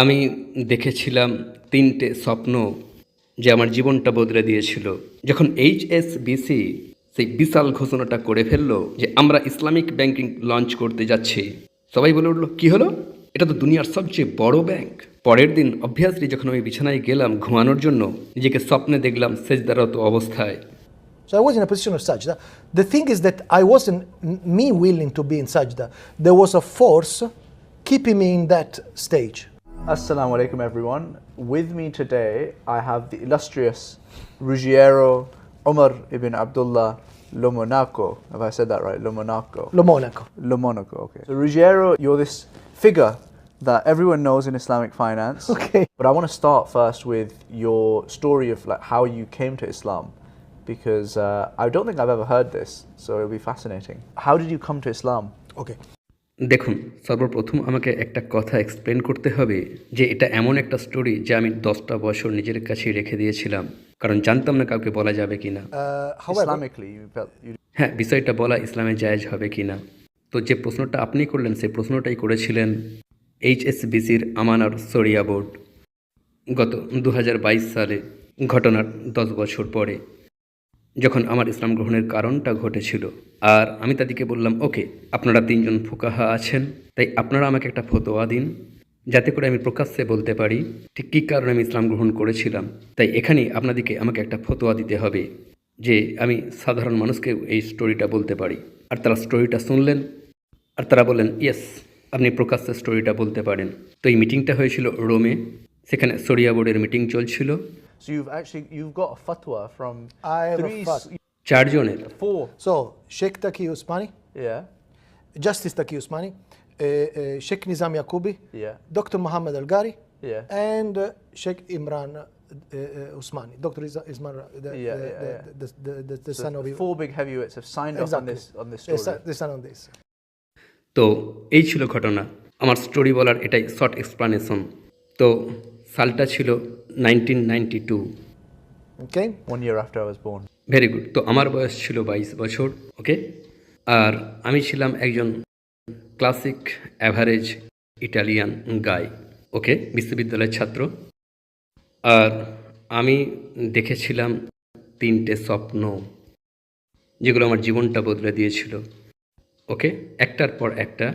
আমি দেখেছিলাম তিনটে স্বপ্ন যে আমার জীবনটা বদলে দিয়েছিল যখন এইচ এস বিসি সেই বিশাল ঘোষণাটা করে ফেলল যে আমরা ইসলামিক ব্যাংকিং লঞ্চ করতে যাচ্ছি, সবাই বলে উঠল, কি হলো এটা তো দুনিয়ার সবচেয়ে বড় ব্যাংক পরের দিন, অভ্যাসলি যখন আমি বিছানায় গেলাম ঘুমানোর জন্য, নিজেকে স্বপ্নে দেখলাম সেজদারত অবস্থায় So I was in a position of sajda. The thing is that I wasn't me willing to be in sajda. There was a force keeping me in that stage. Assalamu alaikum everyone. With me today I have the illustrious Ruggiero Omar ibn Abdullah Lomonaco. Have I said that right? Lomonaco. Lo Monaco. Lomonaco, okay. So Ruggiero, you're this figure that everyone knows in Islamic finance. Okay. But I want to start first with your story of like how you came to Islam because uh, I don't think I've ever heard this, so it'll be fascinating. How did you come to Islam? Okay. দেখুন সর্বপ্রথম আমাকে একটা কথা explain করতে হবে যে এটা এমন একটা স্টোরি যে আমি দশটা বছর নিজের কাছেই রেখে দিয়েছিলাম। কারণ জানতাম না কাউকে বলা যাবে কি না Uh, হ্যাঁ বিষয়টা বলা ইসলামে জায়েজ হবে কি না তো যে প্রশ্নটা আপনি করলেন সেই প্রশ্নটাই করেছিলেন এইচএসবিসির আমানার সরিয়া বোর্ড। গত দু হাজার বাইশ সালে ঘটনার দশ বছর পরে। যখন আমার ইসলাম গ্রহণের কারণটা ঘটেছিল। আর আমি তাদেরকে বললাম, ওকে, আপনারা তিনজন ফোকাহা আছেন, তাই আপনারা আমাকে একটা ফতোয়া দিন, যাতে করে আমি প্রকাশ্যে বলতে পারি ঠিক কী কারণে আমি ইসলাম গ্রহণ করেছিলাম। তাই এখানেই আপনাদেরকে আমাকে একটা ফতোয়া দিতে হবে যে আমি সাধারণ মানুষকে এই স্টোরিটা বলতে পারি। আর তারা স্টোরিটা শুনলেন, আর তারা বললেন, ইয়েস, আপনি প্রকাশ্যে স্টোরিটা বলতে পারেন। তো এই মিটিংটা হয়েছিল রোমে। সেখানে সরিয়া বোর্ডের মিটিং চলছিল। So you've actually you've got a fatwa from I have a three, s- fatwa. চারজনের four, so Sheikh Taki Usmani, yeah, Justice Taki Usmani, uh, uh, Sheikh Nizam Yakubi, Yeah. Dr. Muhammad Al Ghari, Yeah. and uh, Sheikh Imran uh, uh, Usmani. Dr. Is- Isman, uh, the, Yeah, the, yeah, the, yeah. the, the, the, the So son of four big heavyweights have signed off on Exactly. this on this Yes, story. uh, the son of this. তো এই ছিল ঘটনা আমার story বলার এটাই short explanation তো সালটা ছিল nineteen ninety two Okay. One year after I was born. Very good তো আমার বয়স ছিল বাইশ বছর ওকে আর আমি ছিলাম একজন classic average Italian guy okay বিশ্ববিদ্যালয়ের ছাত্র। আর আমি দেখেছিলাম তিনটে স্বপ্ন যেগুলো আমার জীবনটা বদলে দিয়েছিল ওকে একটার পর একটা।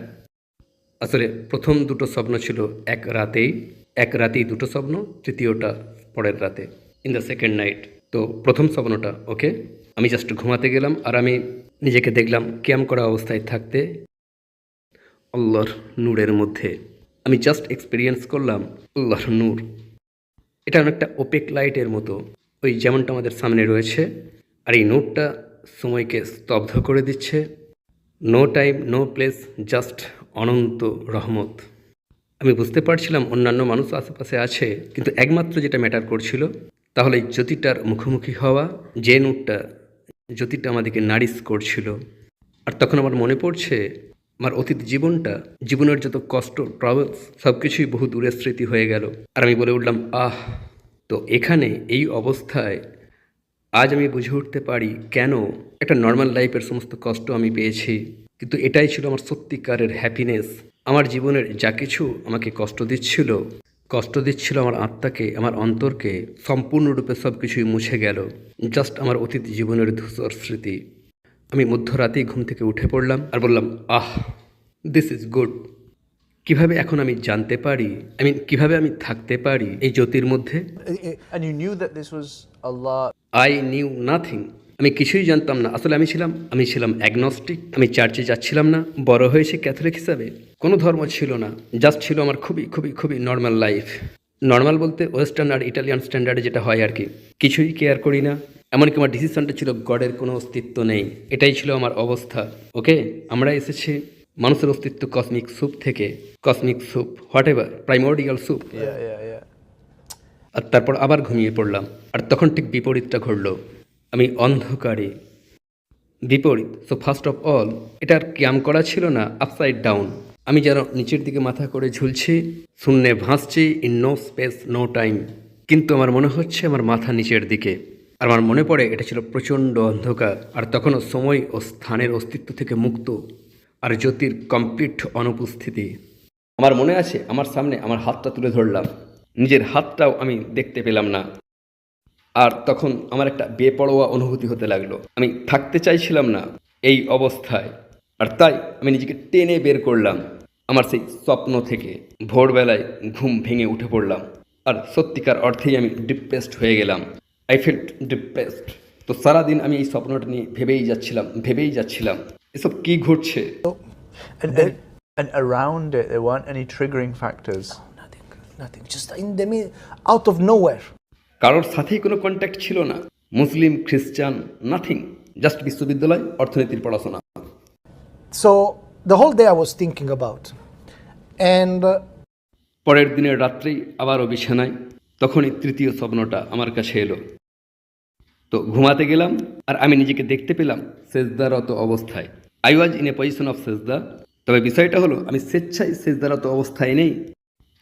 আসলে প্রথম দুটো স্বপ্ন ছিল এক রাতেই এক রাতেই দুটো স্বপ্ন, তৃতীয়টা পরের রাতে ইন দ্য সেকেন্ড নাইট তো প্রথম স্বপ্নটা ওকে আমি জাস্ট ঘুমাতে গেলাম আর আমি নিজেকে দেখলাম ক্যাম করা অবস্থায় থাকতে আল্লাহর নূরের মধ্যে। আমি জাস্ট এক্সপিরিয়েন্স করলাম আল্লাহর নূর। এটা অনেকটা ওপেক লাইটের মতো। ওই যেমনটা আমাদের সামনে রয়েছে, আর এই নোটটা সময়কে স্তব্ধ করে দিচ্ছে। No time no place just অনন্ত রহমত। আমি বুঝতে পারছিলাম অন্যান্য মানুষ আশেপাশে আছে, কিন্তু একমাত্র যেটা ম্যাটার করছিল, তাহলে এই জ্যোতিটার মুখোমুখি হওয়া, যে নোটটা জ্যোতিটা আমাদেরকে নারিশ করছিল। আর তখন আমার মনে পড়ছে, আমার অতীত জীবনটা, জীবনের যত কষ্ট ট্রাভেলস সব কিছুই বহু দূরের স্মৃতি হয়ে গেল। আর আমি বলে উঠলাম, আহ, তো এখানে এই অবস্থায় আজ আমি বুঝে উঠতে পারি কেন একটা নর্মাল লাইফের সমস্ত কষ্ট আমি পেয়েছি। কিন্তু এটাই ছিল আমার সত্যিকারের হ্যাপিনেস আমার জীবনের যা কিছু আমাকে কষ্ট দিচ্ছিল কষ্ট দিচ্ছিল আমার আত্মাকে আমার অন্তরকে সম্পূর্ণরূপে সব কিছুই মুছে গেল। জাস্ট আমার অতীত জীবনের ধূসর স্মৃতি। আমি মধ্যরাতেই ঘুম থেকে উঠে পড়লাম আর বললাম আহ দিস ইজ গুড কীভাবে এখন আমি জানতে পারি? আই মিন কীভাবে আমি থাকতে পারি এই জ্যোতির মধ্যে? আই নিউ নাথিং আমি কিছুই জানতাম না। আসলে আমি ছিলাম আমি ছিলাম অ্যাগনস্টিক আমি চার্চে যাচ্ছিলাম না। বড় হয়েছি ক্যাথলিক হিসাবে। কোনো ধর্ম ছিল না জাস্ট ছিল আমার খুবই খুবই খুবই নর্মাল লাইফ নর্মাল বলতে ওয়েস্টার্ন আর ইটালিয়ান স্ট্যান্ডার্ডে যেটা হয় আর কি কিছুই কেয়ার করি না এমনকি আমার ডিসিশনটা ছিল গডের কোনো অস্তিত্ব নেই এটাই ছিল আমার অবস্থা ওকে আমরা এসেছি মানুষের অস্তিত্ব কসমিক স্যুপ থেকে cosmic soup whatever primordial soup. আর তারপর আবার ঘুমিয়ে পড়লাম আর তখন ঠিক বিপরীতটা ঘটলো আমি অন্ধকারে। বিপরীত সো ফার্স্ট অফ অল এটা আর ক্যাম করা ছিল না আপসাইড ডাউন আমি যেন নিচের দিকে মাথা করে ঝুলছি, শূন্যে ভাসছি in no space no time কিন্তু আমার মনে হচ্ছে আমার মাথা নিচের দিকে। আর আমার মনে পড়ে, এটা ছিল প্রচণ্ড অন্ধকার, আর তখনও সময় ও স্থানের অস্তিত্ব থেকে মুক্ত আর জ্যোতির কমপ্লিট অনুপস্থিতি। আমার মনে আছে, আমার সামনে আমার হাতটা তুলে ধরলাম। নিজের হাতটাও আমি দেখতে পেলাম না। আর তখন আমার একটা বেপরোয়া অনুভূতি হতে লাগল। আমি থাকতে চাইছিলাম না এই অবস্থায়। আর তাই আমি নিজেকে টেনে বের করলাম। আমার সেই স্বপ্ন থেকে ভোরবেলায় ঘুম ভেঙে উঠে পড়লাম। আর সত্যিকার অর্থেই আমি ডিপ্রেসড হয়ে গেলাম। আই ফিল্ট ডিপ্রেসড তো সারাদিন আমি এই স্বপ্নটা নিয়ে ভেবেই যাচ্ছিলাম ভেবেই যাচ্ছিলাম। এসব কি ঘটছে? And, around it, there weren't any triggering factors. Nothing, nothing. Just in the mid- out of nowhere. কারোর সাথেই কোনো কন্ট্যাক্ট ছিল না। মুসলিম খ্রিস্টান নাথিং জাস্ট বিশ্ববিদ্যালয় অর্থনীতির পড়াশোনা। So the whole day I was thinking about, and uh, পরের দিনের রাত্রেই আবারও বিছানায় তখনই তৃতীয় স্বপ্নটা আমার কাছে এলো। তো ঘুমাতে গেলাম আর আমি নিজেকে দেখতে পেলাম সেজদারত অবস্থায়। I was in a position of সেজদা। তবে বিষয়টা হলো আমি স্বেচ্ছায় সেজদারত অবস্থায় নেই।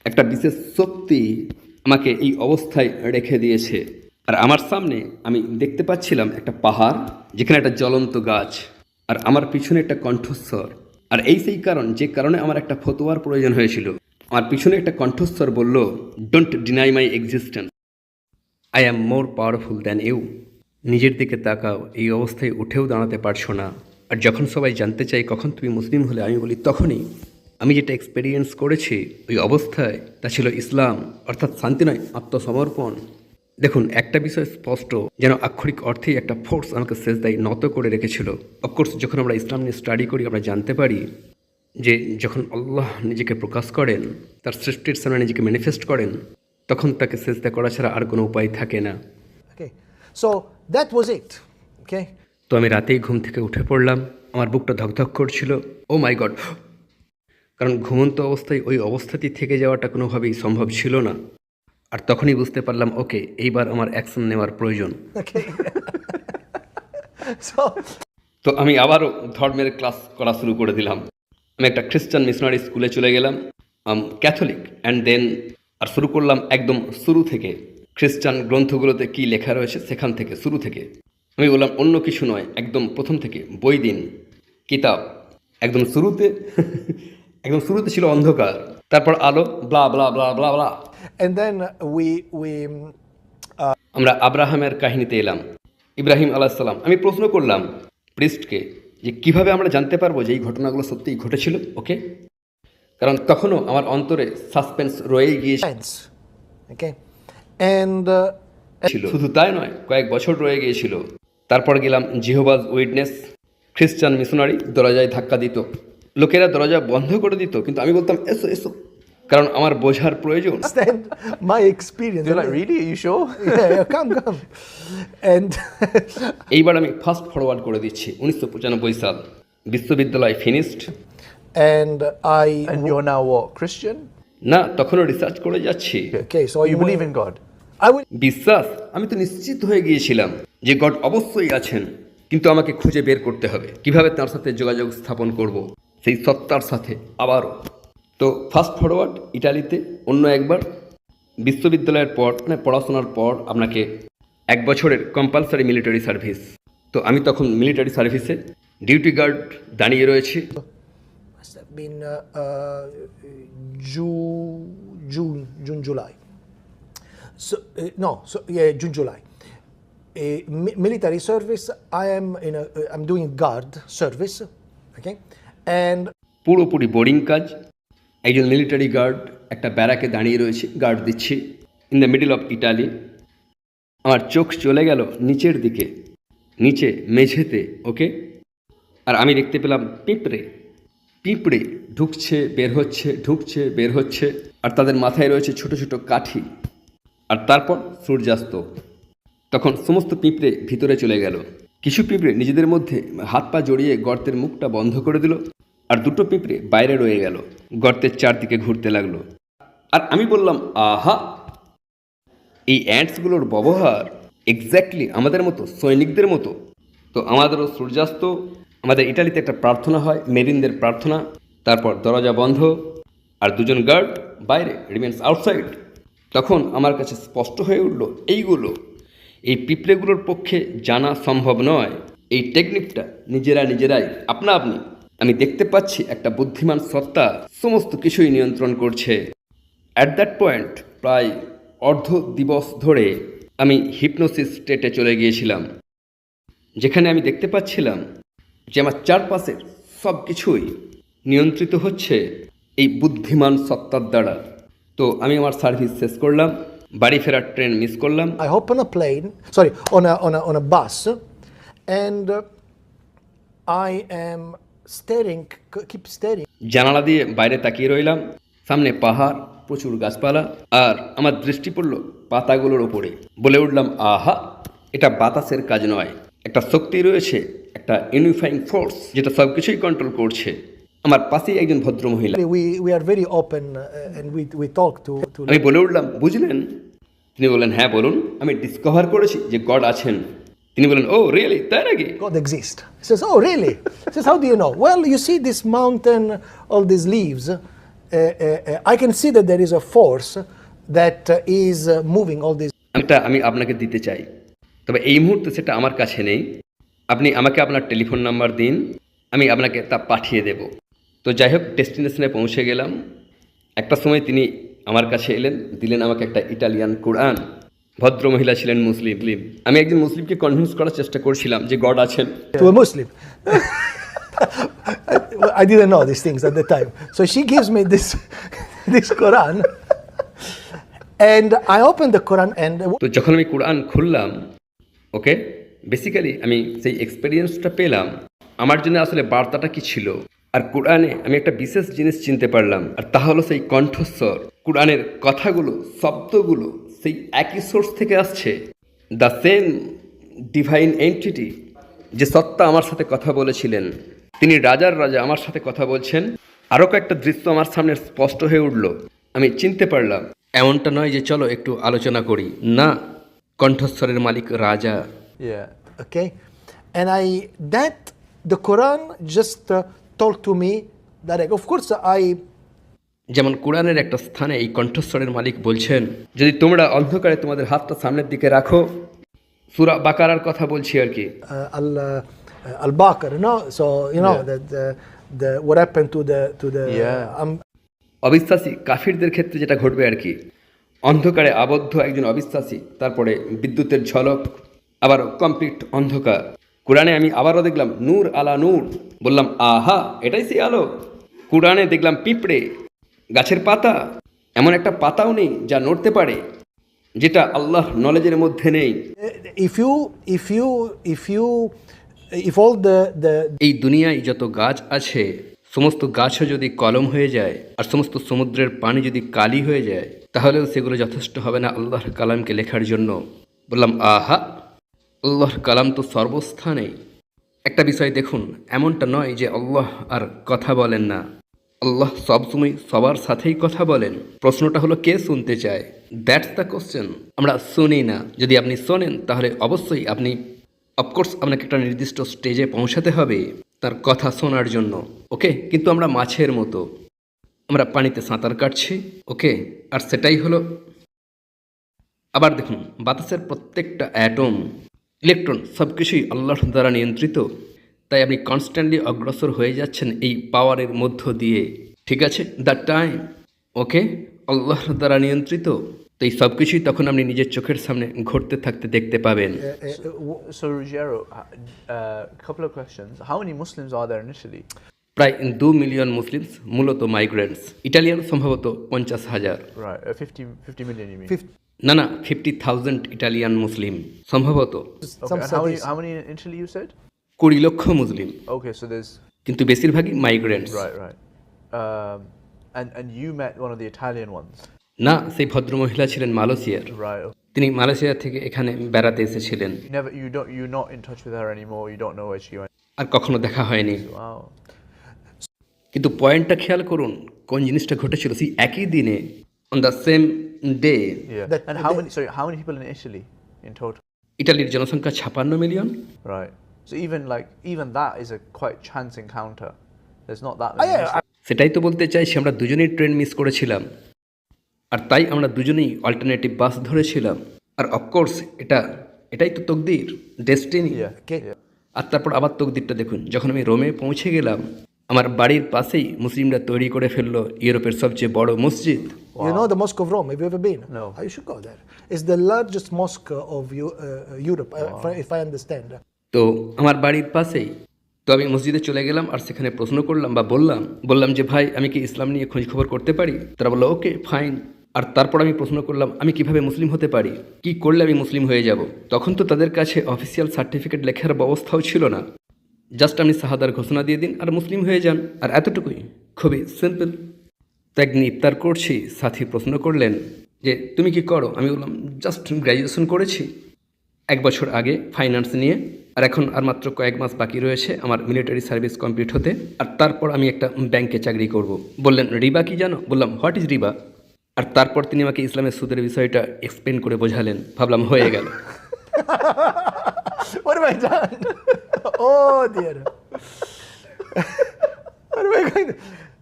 একটা বিশেষ শক্তি আমাকে এই অবস্থায় রেখে দিয়েছে। আর আমার সামনে আমি দেখতে পাচ্ছিলাম একটা পাহাড় যেখানে একটা জ্বলন্ত গাছ। আর আমার পিছনে একটা কণ্ঠস্বর। আর এই সেই কারণ, যে কারণে আমার একটা ফতোয়ার প্রয়োজন হয়েছিল। আমার পিছনে একটা কণ্ঠস্বর বলল don't deny my existence I am more powerful than you নিজের দিকে তাকাও, এই অবস্থায় উঠেও দাঁড়াতে পারছ না। আর যখন সবাই জানতে চাই কখন তুমি মুসলিম হলে? আমি বলি, তখনই। আমি যেটা এক্সপেরিয়েন্স করেছি, ওই অবস্থায় তা ছিল ইসলাম, অর্থাৎ শান্তি নয়, আত্মসমর্পণ। দেখুন একটা বিষয় স্পষ্ট যেন আক্ষরিক অর্থেই একটা ফোর্স আমাকে শেষ দায়ী নত করে রেখেছিল অফকোর্স যখন আমরা ইসলাম নিয়ে স্টাডি করি আমরা জানতে পারি যে যখন আল্লাহ নিজেকে প্রকাশ করেন তার সৃষ্টির সামনে নিজেকে ম্যানিফেস্ট করেন তখন তাকে সেজদা করা ছাড়া আর কোনো উপায় থাকে না. So that was it. Okay. তো আমি রাতেই ঘুম থেকে উঠে পড়লাম আমার বুকটা ধকধক করছিল ও মাই গড কারণ ঘুমন্ত অবস্থায় ওই অবস্থাতেই থেকে যাওয়াটা কোনোভাবেই সম্ভব ছিল না আর তখনই বুঝতে পারলাম ওকে এইবার আমার অ্যাকশন নেওয়ার প্রয়োজন। তো আমি আবারও ধর্মের ক্লাস করা শুরু করে দিলাম। আমি একটা খ্রিস্টান মিশনারি স্কুলে চলে গেলাম। ক্যাথলিক অ্যান্ড দেন আর শুরু করলাম একদম শুরু থেকে। খ্রিস্টান গ্রন্থগুলোতে কি লেখা রয়েছে সেখান থেকে শুরু থেকে। আমি বললাম অন্য কিছু নয় একদম প্রথম থেকে বই দিন কিতাব। একদম শুরুতে একদম শুরুতে ছিল অন্ধকার। তারপর আলো blah blah blah blah blah and then we we um, আমরা আব্রাহামের কাহিনীতে এলাম। ইব্রাহিম আলাহিসাল্লাম আমি প্রশ্ন করলাম প্রিস্টকে যে কীভাবে আমরা জানতে পারব যে এই ঘটনাগুলো সত্যিই ঘটেছিল ওকে? কারণ তখনও আমার অন্তরে সাসপেন্স. Okay. And uh, শুধু তাই নয় কয়েক বছর রয়ে গিয়েছিল। তারপর গেলাম জিহোবাজ উইটনেস খ্রিস্টান মিশনারি দরজায় ধাক্কা দিত। লোকেরা দরজা বন্ধ করে দিত কিন্তু আমি বলতাম এসো এসো। কারণ আমার বোঝার প্রয়োজন understand my experience. You're like, really? Are you sure? yeah, yeah, come, come. And এইবার আমি ফাস্ট ফরওয়ার্ড করে দিচ্ছি উনিশশো পঁচানব্বই সাল বিশ্ববিদ্যালয় finished and I And you're now what? Christian? না তখনও রিসার্চ করে যাচ্ছি okay. So You I believe in God? I will. বিশ্বাস আমি তো নিশ্চিত হয়ে গিয়েছিলাম যে গড অবশ্যই আছেন কিন্তু আমাকে খুঁজে বের করতে হবে কীভাবে তার সাথে যোগাযোগ স্থাপন করব সেই সত্তার সাথে আবারও তো ফার্স্ট ফরওয়ার্ড ইটালিতে অন্য একবার বিশ্ববিদ্যালয়ের পর মানে পড়াশোনার পর আপনাকে এক বছরের কম্পালসারি মিলিটারি সার্ভিস তো আমি তখন মিলিটারি সার্ভিসে ডিউটি গার্ড দাঁড়িয়ে রয়েছি June July uh, uh, uh, A military service. I am in a. I'm doing guard service, okay. And. Puro puri boarding kaj. একজন মিলিটারি গার্ড একটা ব্যারাকে দাঁড়িয়ে রয়েছে গার্ড দিচ্ছি in the middle of Italy আমার চোখ চলে গেল নিচের দিকে, নিচে মেঝেতে ওকে আর আমি দেখতে পেলাম পিঁপড়ে পিঁপড়ে ঢুকছে, বের হচ্ছে, ঢুকছে, বের হচ্ছে, আর তাদের মাথায় রয়েছে ছোট ছোট কাঠি। আর তারপর সূর্যাস্ত। তখন সমস্ত পিঁপড়ে ভিতরে চলে গেল। কিছু পিঁপড়ে নিজেদের মধ্যে হাত পা জড়িয়ে গর্তের মুখটা বন্ধ করে দিল। আর দুটো পিঁপড়ে বাইরে রয়ে গেল, গর্তের চারদিকে ঘুরতে লাগল। আর আমি বললাম, আহা! এই অ্যান্টসগুলোর ব্যবহার এক্স্যাক্টলি আমাদের মতো, সৈনিকদের মতো। তো আমাদেরও সূর্যাস্ত, আমাদের ইটালিতে একটা প্রার্থনা হয়, মেরিনদের প্রার্থনা। তারপর দরজা বন্ধ আর দুজন গার্ড বাইরে রিমেন্স আউটসাইড তখন আমার কাছে স্পষ্ট হয়ে উঠল, এইগুলো, এই পিঁপড়েগুলোর পক্ষে জানা সম্ভব নয়। এই টেকনিকটা নিজেরা নিজেরাই, আপনা আপনি আমি দেখতে পাচ্ছি একটা বুদ্ধিমান সত্তা সমস্ত কিছুই নিয়ন্ত্রণ করছে। অ্যাট দ্যাট পয়েন্ট প্রায় অর্ধ দিবস ধরে আমি হিপনোসিস স্টেটে চলে গিয়েছিলাম যেখানে আমি দেখতে পাচ্ছিলাম যে আমার চারপাশের সব কিছুই নিয়ন্ত্রিত হচ্ছে এই বুদ্ধিমান সত্তার দ্বারা। তো আমি আমার সার্ভিস শেষ করলাম বাড়ি ফেরার ট্রেন মিস করলাম। I hop on plane, sorry, on a, on a, on a bus, and c- keep staring. জানালা দিয়ে বাইরে তাকিয়ে রইলাম। সামনে পাহাড় প্রচুর গাছপালা আর আমার দৃষ্টি পড়ল পাতাগুলোর ওপরে বলে উঠলাম আহা এটা বাতাসের কাজ নয়। একটা শক্তি রয়েছে একটা ইউনিফাইং ফোর্স যেটা সব কিছুই কন্ট্রোল করছে। আমার পাশেই একজন ভদ্র মহিলা we, we are very open uh, and we, we talk to, to আমি বলে উঠলাম বুঝলেন? তিনি বললেন হ্যাঁ বলুন। আমি ডিসকভার করেছি যে গড আছেন। তিনি বললেন ও রিয়েলি তাই নাকি? God exist says oh really says how do you know well you see this mountain all this leaves I can see that there is a force that is moving all this এটা আমি আপনাকে দিতে চাই। তবে এই মুহূর্তে সেটা আমার কাছে নেই। আপনি আমাকে আপনার টেলিফোন নাম্বার দিন। আমি আপনাকে তা পাঠিয়ে দেব। তো যাই হোক ডেস্টিনেশনে পৌঁছে গেলাম। একটা সময় তিনি আমার কাছে এলেন দিলেন আমাকে একটা ইটালিয়ান কোরআন। ভদ্র মহিলা ছিলেন মুসলিম আমি একজন মুসলিমকে কনভিন্স করার চেষ্টা করছিলাম যে গড আছেন. I, I didn't know these things at the time. So she gives me this, this Quran. And I opened the Quran and তো যখন আমি কোরআন খুললাম ওকে বেসিক্যালি আমি সেই এক্সপিরিয়েন্সটা পেলাম আমার জন্য আসলে বার্তাটা কি ছিল আর কোরআনে আমি একটা বিশেষ জিনিস চিনতে পারলাম আর তা হলো সেই কণ্ঠস্বর কোরআনের কথাগুলো শব্দগুলো সেই একই সোর্স থেকে আসছে দ্য সেম ডিভাইন এন্টিটি যে সত্তা আমার সাথে কথা বলেছিলেন। তিনি রাজার রাজা আমার সাথে কথা বলছেন। আরও কয়েকটা দৃশ্য আমার সামনে স্পষ্ট হয়ে উঠল। আমি চিনতে পারলাম। এমনটা নয় যে চলো একটু আলোচনা করি। না কণ্ঠস্বরের মালিক রাজা। ওকে and I that the Quran just uh, told to me that of course I যেমন কোরআনের একটা স্থানে এই কণ্ঠস্বরের মালিক বলছেন যদি তোমরা অন্ধকারে তোমাদের হাতটা সামনের দিকে রাখো সুরা বাকারার কথা বলছি আর কি। happened to the to the Yeah. um, অবিশ্বাসী কাফিরদের ক্ষেত্রে যেটা ঘটবে আর কি। অন্ধকারে আবদ্ধ একজন অবিশ্বাসী তারপরে বিদ্যুতের ঝলক আবার কমপ্লিট অন্ধকার। কোরআনে আমি আবারও দেখলাম নূর আলা নূর বললাম আহা এটাই সেই আলো। কোরআনে দেখলাম পিঁপড়ে গাছের পাতা? এমন একটা পাতাও নেই যা নড়তে পারে যেটা আল্লাহ নলেজের মধ্যে নেই। You if you if you if all the the এই দুনিয়ায় যত গাছ আছে সমস্ত গাছও যদি কলম হয়ে যায় আর সমস্ত সমুদ্রের পানি যদি কালি হয়ে যায় তাহলেও সেগুলো যথেষ্ট হবে না আল্লাহর কালামকে লেখার জন্য। বললাম আহা! আল্লাহর কালাম তো সর্বস্থানে একটা বিষয় দেখুন এমনটা নয় যে আল্লাহ আর কথা বলেন না। আল্লাহ সবসময় সবার সাথেই কথা বলেন। প্রশ্নটা হলো, কে শুনতে চায়? দ্যাটস দ্য কোশ্চেন আমরা শুনি না। যদি আপনি শোনেন, তাহলে অবশ্যই আপনি অফকোর্স আপনাকে একটা নির্দিষ্ট স্টেজে পৌঁছাতে হবে তার কথা শোনার জন্য। ওকে কিন্তু আমরা মাছের মতো। আমরা পানিতে সাঁতার কাটছি। ওকে আর সেটাই হলো, আবার দেখুন, বাতাসের প্রত্যেকটা অ্যাটম ইলেকট্রন সব কিছুই আল্লাহর দ্বারা নিয়ন্ত্রিত। তাই আপনি কনস্ট্যান্টলি অগ্রসর হয়ে যাচ্ছেন এই পাওয়ারের মধ্য দিয়ে। ঠিক আছে? দ্য টাইম ওকে আল্লাহ দ্বারা নিয়ন্ত্রিত। তো এই সব কিছুই তখন আপনি নিজের চোখের সামনে ঘটতে থাকতে দেখতে পাবেন। Uh, uh, w- So, Ruggiero, a uh, couple of questions. How many Muslims are there initially? প্রায় দু মিলিয়ন মুসলিমস মূলত মাইগ্রেন্টস ইটালিয়ান সম্ভবত পঞ্চাশ হাজার। Right, 50, 50 million, you mean? fifth, না না ফিফটি থাউজেন্ড ইটালিয়ান মুসলিম সম্ভবত। কুড়ি লক্ষ মুসলিম। কিন্তু বেশিরভাগই মাইগ্রেন্টস না সেই ভদ্র মহিলা ছিলেন মালয়েশিয়ার। তিনি মালয়েশিয়া থেকে এখানে বেড়াতে এসেছিলেন। আর কখনো দেখা হয়নি। কিন্তু পয়েন্টটা খেয়াল করুন কোন জিনিসটা ঘটেছিল? সেই একই দিনে অন দ্য সেম ডে ইটালির জনসংখ্যা ছাপান্ন million right So even like even that is a quite chance encounter. There's not that many. সেটাই তো বলতে চাইছি আমরা দুজনেই ট্রেন মিস করেছিলাম আর তাই আমরা দুজনেই অল্টারনেটিভ বাস ধরেছিলাম আর অফকোর্স এটা এটাই তো তকদির ডেস্টিনি Yeah. Okay. yeah. আর তারপর আবার তকদিরটা দেখুন যখন আমি রোমে পৌঁছে গেলাম আমার বাড়ির পাশেই মুসলিমরা তৈরি করে ফেলল ইউরোপের সবচেয়ে বড় মসজিদ You know the Mosque of Rome? Have you ever been? No. Oh, you should go there. It's the largest mosque of Eu- uh, Europe, uh, I, if I understand. তো আমার বাড়ির পাশেই। তো আমি মসজিদে চলে গেলাম আর সেখানে প্রশ্ন করলাম বা বললাম বললাম যে, ভাই, আমি কি ইসলাম নিয়ে খোঁজ খবর করতে পারি? তারা বলল, ওকে, ফাইন। আর তারপর আমি প্রশ্ন করলাম, আমি কীভাবে মুসলিম হতে পারি? কি করলে আমি মুসলিম হয়ে যাব? তখন তো তাদের কাছে অফিসিয়াল সার্টিফিকেট লেখার ব্যবস্থাও ছিল না। জাস্ট আপনি শাহাদার ঘোষণা দিয়ে দিন আর মুসলিম হয়ে যান। আর এতটুকুই, খুবই সিম্পল। তো একদিন ইফতার করছি, সাথী প্রশ্ন করলেন যে, তুমি কি করো? আমি বললাম, জাস্ট গ্র্যাজুয়েশন করেছি। এক বছর আগে ফাইন্যান্স নিয়ে আর এখন আর মাত্র কয়েক মাস বাকি রয়েছে আমার মিলিটারি সার্ভিস কমপ্লিট হতে আর তারপর আমি একটা ব্যাংকে চাকরি করব। বললেন রিবা কি জানো বললাম হোয়াট ইজ রিবা আর তারপর তিনি আমাকে ইসলামের সুদের বিষয়টা এক্সপ্লেন করে বোঝালেন ভাবলাম হয়ে গেল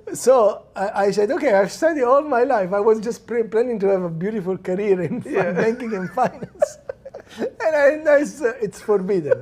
So I, I said, okay, I've studied all my life. I was just pre- planning to have a beautiful career in yeah. banking and finance. and I, I said, it's forbidden.